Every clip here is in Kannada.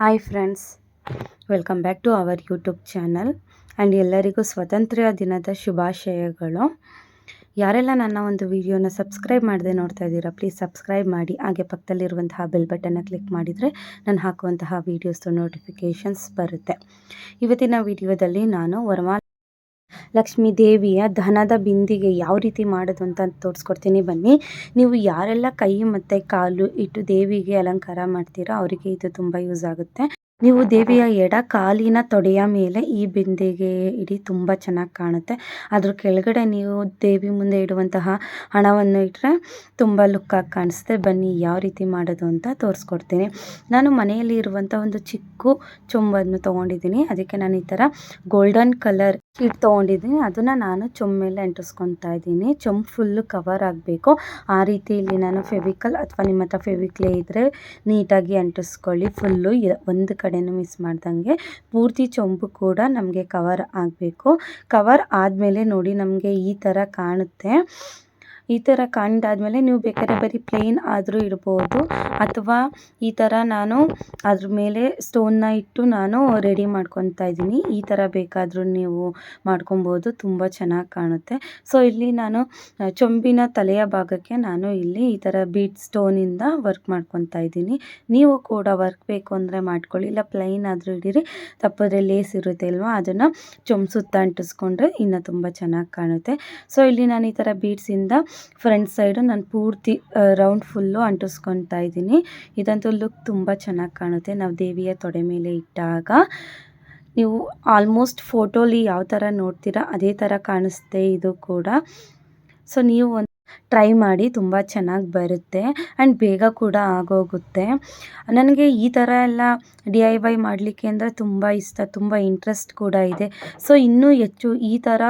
Hi friends welcome back to our YouTube channel and ಎಲ್ಲರಿಗೂ ಸ್ವಾತಂತ್ರ್ಯ ದಿನದ ಶುಭಾಶಯಗಳು. ಯಾರೆಲ್ಲ ನನ್ನ ಒಂದು ವಿಡಿಯೋನ ಸಬ್ಸ್ಕ್ರೈಬ್ ಮಾಡದೆ ನೋಡ್ತಾ ಇದ್ದೀರಾ ಪ್ಲೀಸ್ ಸಬ್ಸ್ಕ್ರೈಬ್ ಮಾಡಿ. ಹಾಗೆ ಪಕ್ಕದಲ್ಲಿರುವಂತಹ ಬೆಲ್ ಬಟನ್ನ ಕ್ಲಿಕ್ ಮಾಡಿದರೆ ನಾನು ಹಾಕುವಂತಹ ವೀಡಿಯೋಸ್ದು ನೋಟಿಫಿಕೇಷನ್ಸ್ ಬರುತ್ತೆ. ಇವತ್ತಿನ ವಿಡಿಯೋದಲ್ಲಿ ನಾನು ವರಮಾ ಲಕ್ಷ್ಮೀ ದೇವಿಯ ಧನದ ಬಿಂದಿಗೆ ಯಾವ ರೀತಿ ಮಾಡೋದು ಅಂತ ತೋರಿಸ್ಕೊಡ್ತೀನಿ ಬನ್ನಿ. ನೀವು ಯಾರೆಲ್ಲ ಕೈ ಮತ್ತು ಕಾಲು ಇಟ್ಟು ದೇವಿಗೆ ಅಲಂಕಾರ ಮಾಡ್ತೀರೋ ಅವರಿಗೆ ಇದು ತುಂಬ ಯೂಸ್ ಆಗುತ್ತೆ. ನೀವು ದೇವಿಯ ಎಡ ಕಾಲಿನ ತೊಡೆಯ ಮೇಲೆ ಈ ಬಿಂದಿಗೆ ಇಡಿ, ತುಂಬ ಚೆನ್ನಾಗಿ ಕಾಣುತ್ತೆ. ಅದ್ರ ಕೆಳಗಡೆ ನೀವು ದೇವಿ ಮುಂದೆ ಇಡುವಂತಹ ಹಣವನ್ನು ಇಟ್ಟರೆ ತುಂಬ ಲುಕ್ಕಾಗಿ ಕಾಣಿಸುತ್ತೆ. ಬನ್ನಿ, ಯಾವ ರೀತಿ ಮಾಡೋದು ಅಂತ ತೋರಿಸ್ಕೊಡ್ತೀನಿ. ನಾನು ಮನೆಯಲ್ಲಿ ಇರುವಂಥ ಒಂದು ಚಿಕ್ಕ ಚೊಂಬನ್ನು ತೊಗೊಂಡಿದ್ದೀನಿ. ಅದಕ್ಕೆ ನಾನು ಈ ಥರ ಗೋಲ್ಡನ್ ಕಲರ್ ಶೀಟ್ ತೊಗೊಂಡಿದ್ದೀನಿ. ಅದನ್ನು ನಾನು ಚೊಂಬ ಮೇಲೆ ಅಂಟಿಸ್ಕೊತಾ ಇದ್ದೀನಿ. ಚೊಂಬು ಫುಲ್ಲು ಕವರ್ ಆಗಬೇಕು. ಆ ರೀತಿ ಇಲ್ಲಿ ನಾನು ಫೆವಿಕಲ್ ಅಥವಾ ನಿಮ್ಮ ಹತ್ರ ಫೆವಿಕ್ಲೇ ಇದ್ದರೆ ನೀಟಾಗಿ ಅಂಟಿಸ್ಕೊಳ್ಳಿ. ಫುಲ್ಲು ಒಂದು ಕಡೆನೂ ಮಿಸ್ ಮಾಡ್ದಂಗೆ ಪೂರ್ತಿ ಚೊಂಬು ಕೂಡ ನಮಗೆ ಕವರ್ ಆಗಬೇಕು. ಕವರ್ ಆದಮೇಲೆ ನೋಡಿ ನಮಗೆ ಈ ಥರ ಕಾಣುತ್ತೆ. ಈ ಥರ ಕಂಡಾದಮೇಲೆ ನೀವು ಬೇಕಾದ್ರೆ ಬರೀ ಪ್ಲೇನ್ ಆದರೂ ಇಡ್ಬೋದು. ಅಥವಾ ಈ ಥರ ನಾನು ಅದ್ರ ಮೇಲೆ ಸ್ಟೋನ್ನ ಇಟ್ಟು ನಾನು ರೆಡಿ ಮಾಡ್ಕೊತಾ ಇದ್ದೀನಿ. ಈ ಥರ ಬೇಕಾದರೂ ನೀವು ಮಾಡ್ಕೊಬೋದು. ತುಂಬ ಚೆನ್ನಾಗಿ ಕಾಣುತ್ತೆ. ಸೊ ಇಲ್ಲಿ ನಾನು ಚೊಂಬಿನ ತಲೆಯ ಭಾಗಕ್ಕೆ ನಾನು ಇಲ್ಲಿ ಈ ಥರ ಬೀಟ್ ಸ್ಟೋನಿಂದ ವರ್ಕ್ ಮಾಡ್ಕೊತಾ ಇದ್ದೀನಿ. ನೀವು ಕೂಡ ವರ್ಕ್ ಬೇಕು ಅಂದರೆ ಮಾಡ್ಕೊಳ್ಳಿ. ಇಲ್ಲ ಪ್ಲೈನ್ ಆದರೂ ಇಡೀರಿ. ತಪ್ಪಿದ್ರೆ ಲೇಸ್ ಇರುತ್ತೆ ಅಲ್ವಾ? ಅದನ್ನು ಚೊಂಬು ಸುತ್ತ ಅಂಟಿಸ್ಕೊಂಡ್ರೆ ಇನ್ನೂ ತುಂಬ ಚೆನ್ನಾಗಿ ಕಾಣುತ್ತೆ. ಸೊ ಇಲ್ಲಿ ನಾನು ಈ ಥರ ಬೀಡ್ಸಿಂದ ಫ್ರಂಟ್ ಸೈಡು ನಾನು ಪೂರ್ತಿ ರೌಂಡ್ ಫುಲ್ಲು ಅಂಟಿಸ್ಕೊತಾ ಇದ್ದೀನಿ. ಇದಂತೂ ಲುಕ್ ತುಂಬ ಚೆನ್ನಾಗಿ ಕಾಣುತ್ತೆ. ನಾವು ದೇವಿಯ ತೊಡೆ ಮೇಲೆ ಇಟ್ಟಾಗ ನೀವು ಆಲ್ಮೋಸ್ಟ್ ಫೋಟೋಲಿ ಯಾವ ಥರ ನೋಡ್ತೀರಾ ಅದೇ ಥರ ಕಾಣಿಸುತ್ತೆ ಇದು ಕೂಡ. ಸೊ, ನೀವು ಟ್ರೈ ಮಾಡಿ ತುಂಬ ಚೆನ್ನಾಗಿ ಬರುತ್ತೆ ಆ್ಯಂಡ್ ಬೇಗ ಕೂಡ ಆಗೋಗುತ್ತೆ. ನನಗೆ ಈ ಥರ ಎಲ್ಲ ಡಿ ಐ ವೈ ಮಾಡಲಿಕ್ಕೆ ಅಂದರೆ ತುಂಬ ಇಷ್ಟ, ತುಂಬ ಇಂಟ್ರೆಸ್ಟ್ ಕೂಡ ಇದೆ. ಸೊ ಇನ್ನೂ ಹೆಚ್ಚು ಈ ಥರ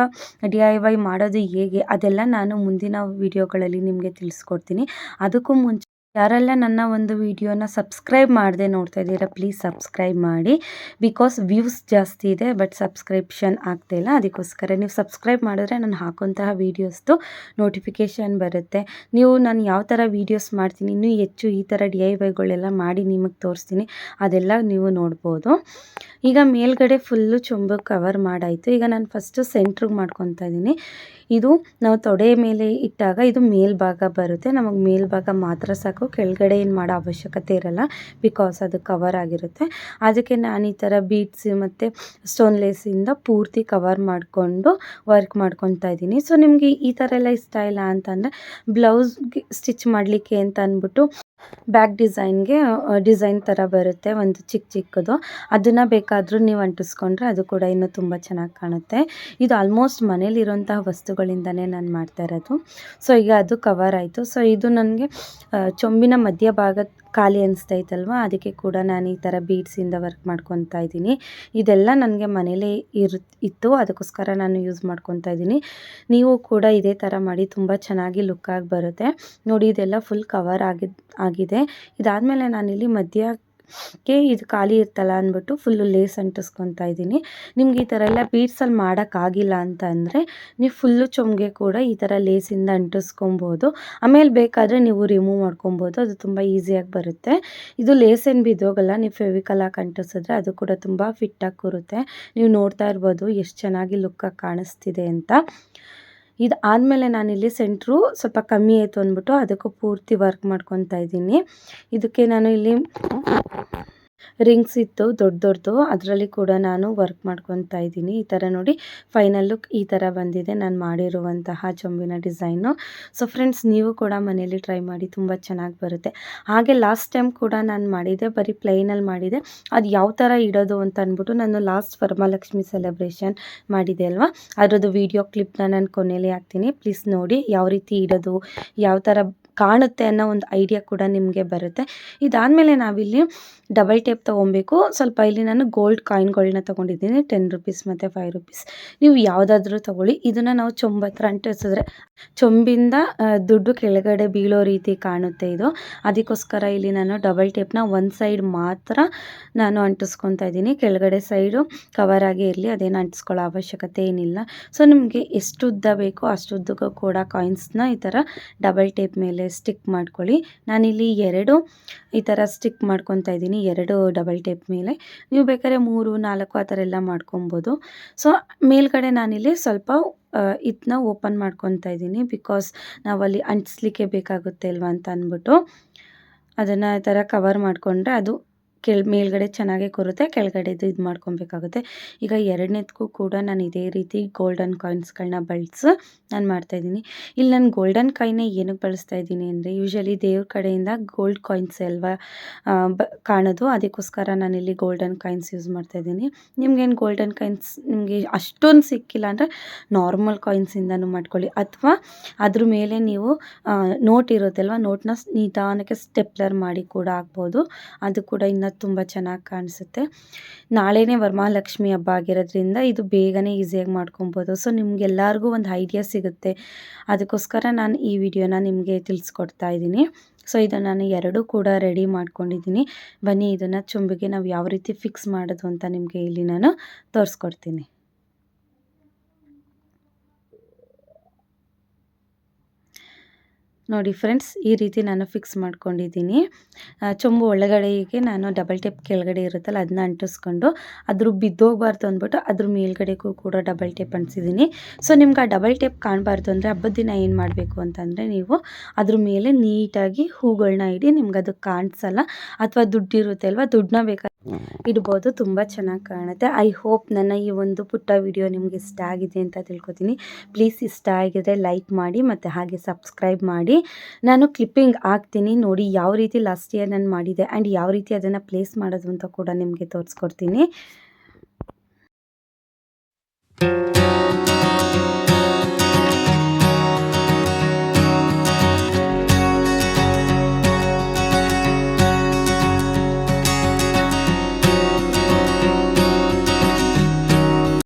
ಡಿ ಐ ವೈ ಮಾಡೋದು ಹೇಗೆ ಅದೆಲ್ಲ ನಾನು ಮುಂದಿನ ವಿಡಿಯೋಗಳಲ್ಲಿ ನಿಮಗೆ ತಿಳಿಸ್ಕೊಡ್ತೀನಿ. ಅದಕ್ಕೂ ಮುಂಚೆ ಯಾರೆಲ್ಲ ನನ್ನ ಒಂದು ವಿಡಿಯೋನ ಸಬ್ಸ್ಕ್ರೈಬ್ ಮಾಡದೆ ನೋಡ್ತಾ ಇದ್ದೀರಾ ಪ್ಲೀಸ್ ಸಬ್ಸ್ಕ್ರೈಬ್ ಮಾಡಿ. ಬಿಕಾಸ್ ವ್ಯೂಸ್ ಜಾಸ್ತಿ ಇದೆ ಬಟ್ ಸಬ್ಸ್ಕ್ರಿಪ್ಷನ್ ಇಲ್ಲ. ಅದಕ್ಕೋಸ್ಕರ ನೀವು ಸಬ್ಸ್ಕ್ರೈಬ್ ಮಾಡಿದ್ರೆ ನಾನು ಹಾಕುವಂತಹ ವೀಡಿಯೋಸ್ದು ನೋಟಿಫಿಕೇಷನ್ ಬರುತ್ತೆ. ನೀವು ನಾನು ಯಾವ ಥರ ವೀಡಿಯೋಸ್ ಮಾಡ್ತೀನಿ, ಇನ್ನೂ ಹೆಚ್ಚು ಈ ಥರ ಡಿ ಐ ವೈಗಳೆಲ್ಲ ಮಾಡಿ ನಿಮಗೆ ತೋರಿಸ್ತೀನಿ. ಅದೆಲ್ಲ ನೀವು ನೋಡ್ಬೋದು. ಈಗ ಮೇಲ್ಗಡೆ ಫುಲ್ಲು ಚೊಂಬು ಕವರ್ ಮಾಡಾಯಿತು. ಈಗ ನಾನು ಫಸ್ಟು ಸೆಂಟ್ರಿಗೆ ಮಾಡ್ಕೊತಾ ಇದ್ದೀನಿ ಇದು ನಾವು ತೊಡೆ ಮೇಲೆ ಇಟ್ಟಾಗ ಇದು ಮೇಲ್ಭಾಗ ಬರುತ್ತೆ. ನಮಗೆ ಮೇಲ್ಭಾಗ ಮಾತ್ರ ಸಾಕು. ಕೆಳಗಡೆ ಏನು ಮಾಡೋ ಅವಶ್ಯಕತೆ ಇರಲ್ಲ. ಬಿಕಾಸ್ ಅದು ಕವರ್ ಆಗಿರುತ್ತೆ. ಅದಕ್ಕೆ ನಾನು ಈ ಥರ ಬೀಟ್ಸ್ ಮತ್ತು ಸ್ಟೋನ್ ಲೇಸಿಂದ ಪೂರ್ತಿ ಕವರ್ ಮಾಡಿಕೊಂಡು ವರ್ಕ್ ಮಾಡ್ಕೊತಾ ಇದ್ದೀನಿ ಸೊ ನಿಮಗೆ ಈ ಥರ ಎಲ್ಲ ಇಷ್ಟ ಇಲ್ಲ ಅಂತಂದರೆ ಬ್ಲೌಸ್ಗೆ ಸ್ಟಿಚ್ ಮಾಡಲಿಕ್ಕೆ ಅಂತ ಅಂದ್ಬಿಟ್ಟು ಬ್ಯಾಕ್ ಡಿಸೈನ್ಗೆ ಡಿಸೈನ್ ಥರ ಬರುತ್ತೆ ಒಂದು ಚಿಕ್ಕ ಚಿಕ್ಕದು. ಅದನ್ನು ಬೇಕಾದರೂ ನೀವು ಅಂಟಿಸ್ಕೊಂಡ್ರೆ ಅದು ಕೂಡ ಇನ್ನೂ ತುಂಬ ಚೆನ್ನಾಗಿ ಕಾಣುತ್ತೆ. ಇದು ಆಲ್ಮೋಸ್ಟ್ ಮನೇಲಿರುವಂತಹ ವಸ್ತುಗಳಿಂದನೇ ನಾನು ಮಾಡ್ತಾ ಇರೋದು. ಸೊ ಈಗ ಅದು ಕವರ್ ಆಯಿತು. ಸೊ ಇದು ನನಗೆ ಚೊಂಬಿನ ಮಧ್ಯಭಾಗ ಖಾಲಿ ಅನಿಸ್ತೈತಲ್ವಾ? ಅದಕ್ಕೆ ಕೂಡ ನಾನು ಈ ಥರ ಬೀಡ್ಸಿಂದ ವರ್ಕ್ ಮಾಡ್ಕೊತಾ ಇದ್ದೀನಿ. ಇದೆಲ್ಲ ನನಗೆ ಮನೇಲೇ ಇರು, ಇತ್ತು. ಅದಕ್ಕೋಸ್ಕರ ನಾನು ಯೂಸ್ ಮಾಡ್ಕೊತಾ ಇದ್ದೀನಿ. ನೀವು ಕೂಡ ಇದೇ ಥರ ಮಾಡಿ ತುಂಬ ಚೆನ್ನಾಗಿ ಲುಕ್ಕಾಗಿ ಬರುತ್ತೆ. ನೋಡಿ, ಇದೆಲ್ಲ ಫುಲ್ ಕವರ್ ಆಗಿ ಆಗಿದೆ. ಇದಾದಮೇಲೆ ನಾನಿಲ್ಲಿ ಮಧ್ಯ ಕ್ಕೆ ಇದು ಖಾಲಿ ಇರ್ತಲ್ಲ ಅಂದ್ಬಿಟ್ಟು ಫುಲ್ಲು ಲೇಸ್ ಅಂಟಿಸ್ಕೊತಾ ಇದ್ದೀನಿ. ನಿಮ್ಗೆ ಈ ಥರ ಎಲ್ಲ ಬೀಟ್ಸಲ್ಲಿ ಮಾಡೋಕ್ಕಾಗಿಲ್ಲ ಅಂತ ಅಂದರೆ ನೀವು ಫುಲ್ಲು ಚೊಂಗೆ ಕೂಡ ಈ ಥರ ಲೇಸಿಂದ ಅಂಟಿಸ್ಕೊಬೋದು. ಆಮೇಲೆ ಬೇಕಾದರೆ ನೀವು ರಿಮೂವ್ ಮಾಡ್ಕೊಬೋದು. ಅದು ತುಂಬ ಈಸಿಯಾಗಿ ಬರುತ್ತೆ. ಇದು ಲೇಸ್ ಏನು ಬಿದ್ದೋಗಲ್ಲ, ನೀವು ಫೆವಿಕಲ್ ಹಾಕಿ ಅಂಟಿಸಿದ್ರೆ ಅದು ಕೂಡ ತುಂಬ ಫಿಟ್ಟಾಗಿ ಕೂರುತ್ತೆ. ನೀವು ನೋಡ್ತಾ ಇರ್ಬೋದು, ಎಷ್ಟು ಚೆನ್ನಾಗಿ ಲುಕ್ಕಾಗಿ ಕಾಣಿಸ್ತಿದೆ ಅಂತ. ಇದು ಆದಮೇಲೆ ನಾನಿಲ್ಲಿ ಸೆಂಟ್ರು ಸ್ವಲ್ಪ ಕಮ್ಮಿ ಆಯಿತು ಅಂದ್ಬಿಟ್ಟು ಅದಕ್ಕೂ ಪೂರ್ತಿ ವರ್ಕ್ ಮಾಡ್ಕೊತಾ ಇದ್ದೀನಿ. ಇದಕ್ಕೆ ನಾನು ಇಲ್ಲಿ ರಿಂಗ್ಸ್ ಇತ್ತು, ದೊಡ್ಡ ದೊಡ್ಡದು ಅದರಲ್ಲಿ ಕೂಡ ನಾನು ವರ್ಕ್ ಮಾಡ್ಕೊತಾ ಇದ್ದೀನಿ. ಈ ಥರ ನೋಡಿ, ಫೈನಲ್ ಲುಕ್ ಈ ಥರ ಬಂದಿದೆ. ನಾನು ಮಾಡಿರುವಂತಹ ಚೊಂಬಿನ ಡಿಸೈನು. ಸೊ ಫ್ರೆಂಡ್ಸ್, ನೀವು ಕೂಡ ಮನೇಲಿ ಟ್ರೈ ಮಾಡಿ, ತುಂಬ ಚೆನ್ನಾಗಿ ಬರುತ್ತೆ. ಹಾಗೆ ಲಾಸ್ಟ್ ಟೈಮ್ ಕೂಡ ನಾನು ಮಾಡಿದೆ ಬರೀ ಪ್ಲೈನಲ್ಲಿ ಮಾಡಿದೆ ಅದು ಯಾವ ಥರ ಇಡೋದು ಅಂತ ಅಂದ್ಬಿಟ್ಟು ನಾನು ಲಾಸ್ಟ್ ವರಮಹಾಲಕ್ಷ್ಮಿ ಸೆಲೆಬ್ರೇಷನ್ ಮಾಡಿದೆ ಅಲ್ವಾ? ಅದರದ್ದು ವೀಡಿಯೋ ಕ್ಲಿಪ್ನ ನಾನು ಕೊನೆಯಲ್ಲಿ ಹಾಕ್ತೀನಿ. ಪ್ಲೀಸ್ ನೋಡಿ, ಯಾವ ರೀತಿ ಇಡೋದು, ಯಾವ ಥರ ಕಾಣುತ್ತೆ ಅನ್ನೋ ಒಂದು ಐಡಿಯಾ ಕೂಡ ನಿಮಗೆ ಬರುತ್ತೆ. ಇದಾದಮೇಲೆ ನಾವಿಲ್ಲಿ ಡಬಲ್ ಟೇಪ್ ತೊಗೊಬೇಕು. ಸ್ವಲ್ಪ ಇಲ್ಲಿ ನಾನು ಗೋಲ್ಡ್ ಕಾಯಿನ್ಗಳನ್ನ ತೊಗೊಂಡಿದ್ದೀನಿ. ಟೆನ್ ರುಪೀಸ್ ಮತ್ತು ಫೈವ್ ರುಪೀಸ್ ನೀವು ಯಾವುದಾದ್ರೂ ತೊಗೊಳ್ಳಿ. ಇದನ್ನು ನಾವು ಚೊಂಬತ್ರ ಅಂಟಿಸಿದ್ರೆ ಚೊಂಬಿಂದ ದುಡ್ಡು ಕೆಳಗಡೆ ಬೀಳೋ ರೀತಿ ಕಾಣುತ್ತೆ ಇದು. ಅದಕ್ಕೋಸ್ಕರ ಇಲ್ಲಿ ನಾನು ಡಬಲ್ ಟೇಪ್ನ ಒಂದು ಸೈಡ್ ಮಾತ್ರ ನಾನು ಅಂಟಿಸ್ಕೊತಾ ಇದ್ದೀನಿ. ಕೆಳಗಡೆ ಸೈಡು ಕವರ್ ಆಗಿ ಇರಲಿ. ಅದೇನು ಅಂಟಿಸ್ಕೊಳ್ಳೋ ಅವಶ್ಯಕತೆ ಏನಿಲ್ಲ. ಸೊ ನಿಮಗೆ ಎಷ್ಟು ಉದ್ದ ಬೇಕೋ ಅಷ್ಟು ಉದ್ದಕ್ಕೂ ಕೂಡ ಕಾಯಿನ್ಸ್ನ ಈ ಥರ ಡಬಲ್ ಟೇಪ್ ಮೇಲೆ ಸ್ಟಿಕ್ ಮಾಡ್ಕೊಳ್ಳಿ. ನಾನಿಲ್ಲಿ ಎರಡು ಈ ಥರ ಸ್ಟಿಕ್ ಮಾಡ್ಕೊತಾ ಇದ್ದೀನಿ, ಎರಡು ಡಬಲ್ ಟೇಪ್ ಮೇಲೆ. ನೀವು ಬೇಕಾದ್ರೆ ಮೂರು, ನಾಲ್ಕು ಆ ಥರ ಎಲ್ಲ ಮಾಡ್ಕೊಬೋದು ಸೊ ಮೇಲ್ಗಡೆ ನಾನಿಲ್ಲಿ ಸ್ವಲ್ಪ ಇದನ್ನ ಓಪನ್ ಮಾಡ್ಕೊತಾ ಇದ್ದೀನಿ ಬಿಕಾಸ್ ನಾವಲ್ಲಿ ಅಂಟಿಸ್ಲಿಕ್ಕೆ ಬೇಕಾಗುತ್ತೆ ಅಲ್ವಾ ಅಂತ ಅಂದ್ಬಿಟ್ಟು. ಅದನ್ನು ಈ ಥರ ಕವರ್ ಮಾಡಿಕೊಂಡ್ರೆ ಅದು ಕೆಳ, ಮೇಲ್ಗಡೆ ಚೆನ್ನಾಗೇ ಕೂರುತ್ತೆ, ಕೆಳಗಡೆದು ಇದು ಮಾಡ್ಕೊಬೇಕಾಗುತ್ತೆ. ಈಗ ಎರಡನೇದಕ್ಕೂ ಕೂಡ ನಾನು ಇದೇ ರೀತಿ ಗೋಲ್ಡನ್ ಕಾಯಿನ್ಸ್ಗಳನ್ನ ಬಳಸಿ ನಾನು ಮಾಡ್ತಾಯಿದ್ದೀನಿ ಇಲ್ಲಿ ನಾನು ಗೋಲ್ಡನ್ ಕಾಯಿನೇ ಏನಕ್ಕೆ ಬಳಸ್ತಾ ಇದ್ದೀನಿ ಅಂದರೆ ಯೂಶ್ವಲಿ ದೇವ್ರ ಕಡೆಯಿಂದ ಗೋಲ್ಡ್ ಕಾಯಿನ್ಸ್ ಅಲ್ವಾ ಬ, ಕಾಣೋದು. ಅದಕ್ಕೋಸ್ಕರ ನಾನಿಲ್ಲಿ ಗೋಲ್ಡನ್ ಕಾಯಿನ್ಸ್ ಯೂಸ್ ಮಾಡ್ತಾ ಇದ್ದೀನಿ. ನಿಮ್ಗೇನು ಗೋಲ್ಡನ್ ಕಾಯಿನ್ಸ್ ನಿಮಗೆ ಅಷ್ಟೊಂದು ಸಿಕ್ಕಿಲ್ಲ ಅಂದರೆ ನಾರ್ಮಲ್ ಕಾಯಿನ್ಸಿಂದನೂ ಮಾಡ್ಕೊಳ್ಳಿ. ಅಥವಾ ಅದ್ರ ಮೇಲೆ ನೀವು ನೋಟ್ ಇರುತ್ತಲ್ವ ನೋಟ್ನ ನಿಧಾನಕ್ಕೆ ಸ್ಟೆಪ್ಲರ್ ಮಾಡಿ ಕೂಡ ಹಾಕ್ಬೋದು. ಅದು ಕೂಡ ಇನ್ನೂ ತುಂಬ ಚೆನ್ನಾಗಿ ಕಾಣಿಸುತ್ತೆ. ನಾಳೆನೇ ವರಮಹಾಲಕ್ಷ್ಮಿ ಹಬ್ಬ ಆಗಿರೋದ್ರಿಂದ ಇದು ಬೇಗನೆ ಈಸಿಯಾಗಿ ಮಾಡ್ಕೊಬೋದು. ಸೊ, ನಿಮ್ಗೆಲ್ಲರಿಗೂ ಒಂದು ಐಡಿಯಾ ಸಿಗುತ್ತೆ. ಅದಕ್ಕೋಸ್ಕರ ನಾನು ಈ ವಿಡಿಯೋನ ನಿಮಗೆ ತಿಳಿಸ್ಕೊಡ್ತಾ ಇದ್ದೀನಿ. ಸೊ ಇದು ನಾನು ಎರಡೂ ಕೂಡ ರೆಡಿ ಮಾಡ್ಕೊಂಡಿದ್ದೀನಿ. ಬನ್ನಿ, ಇದನ್ನು ಚುಂಬಿಗೆ ನಾವು ಯಾವ ರೀತಿ ಫಿಕ್ಸ್ ಮಾಡೋದು ಅಂತ ನಿಮಗೆ ಇಲ್ಲಿ ನಾನು ತೋರಿಸ್ಕೊಡ್ತೀನಿ. ನೋಡಿ ಫ್ರೆಂಡ್ಸ್, ಈ ರೀತಿ ನಾನು ಫಿಕ್ಸ್ ಮಾಡ್ಕೊಂಡಿದ್ದೀನಿ. ಚೊಂಬು ಒಳಗಡೆಗೆ ನಾನು ಡಬಲ್ ಟೇಪ್ ಕೆಳಗಡೆ ಇರುತ್ತಲ್ಲ ಅದನ್ನ ಅಂಟಿಸ್ಕೊಂಡು, ಅದ್ರ ಬಿದ್ದೋಗ್ಬಾರ್ದು ಅಂದ್ಬಿಟ್ಟು ಅದ್ರ ಮೇಲ್ಗಡೆಗೂ ಕೂಡ ಡಬಲ್ ಟೇಪ್ ಅಂಟಿಸಿದ್ದೀನಿ. ಸೊ ನಿಮ್ಗೆ ಆ ಡಬಲ್ ಟೇಪ್ ಕಾಣಬಾರ್ದು ಅಂದರೆ ಹಬ್ಬದ ದಿನ ಏನು ಮಾಡಬೇಕು ಅಂತಂದರೆ ನೀವು ಅದ್ರ ಮೇಲೆ ನೀಟಾಗಿ ಹೂಗಳನ್ನ ಇಡಿ, ನಿಮ್ಗೆ ಅದು ಕಾಣಿಸಲ್ಲ, ಅಥವಾ ದುಡ್ಡಿರುತ್ತೆ ಅಲ್ವಾ, ದುಡ್ಡನ್ನ ಬೇಕಾದ್ರೆ ಇಡ್ಬೋದು, ತುಂಬ ಚೆನ್ನಾಗಿ ಕಾಣುತ್ತೆ. ಐ ಹೋಪ್ ನನ್ನ ಈ ಒಂದು ಪುಟ್ಟ ವಿಡಿಯೋ ನಿಮ್ಗೆ ಇಷ್ಟ ಆಗಿದೆ ಅಂತ ತಿಳ್ಕೊತೀನಿ. ಪ್ಲೀಸ್ ಇಷ್ಟ ಆಗಿದ್ರೆ ಲೈಕ್ ಮಾಡಿ ಮತ್ತು ಹಾಗೆ ಸಬ್ಸ್ಕ್ರೈಬ್ ಮಾಡಿ. ನಾನು ಕ್ಲಿಪ್ಪಿಂಗ್ ಹಾಕ್ತೀನಿ, ನೋಡಿ ಯಾವ ರೀತಿ ಲಾಸ್ಟ್ ಇಯರ್ ನಾನು ಮಾಡಿದೆ ಆ್ಯಂಡ್ ಯಾವ ರೀತಿ ಅದನ್ನು ಪ್ಲೇಸ್ ಮಾಡೋದು ಅಂತ ಕೂಡ ನಿಮಗೆ ತೋರಿಸ್ಕೊಡ್ತೀನಿ.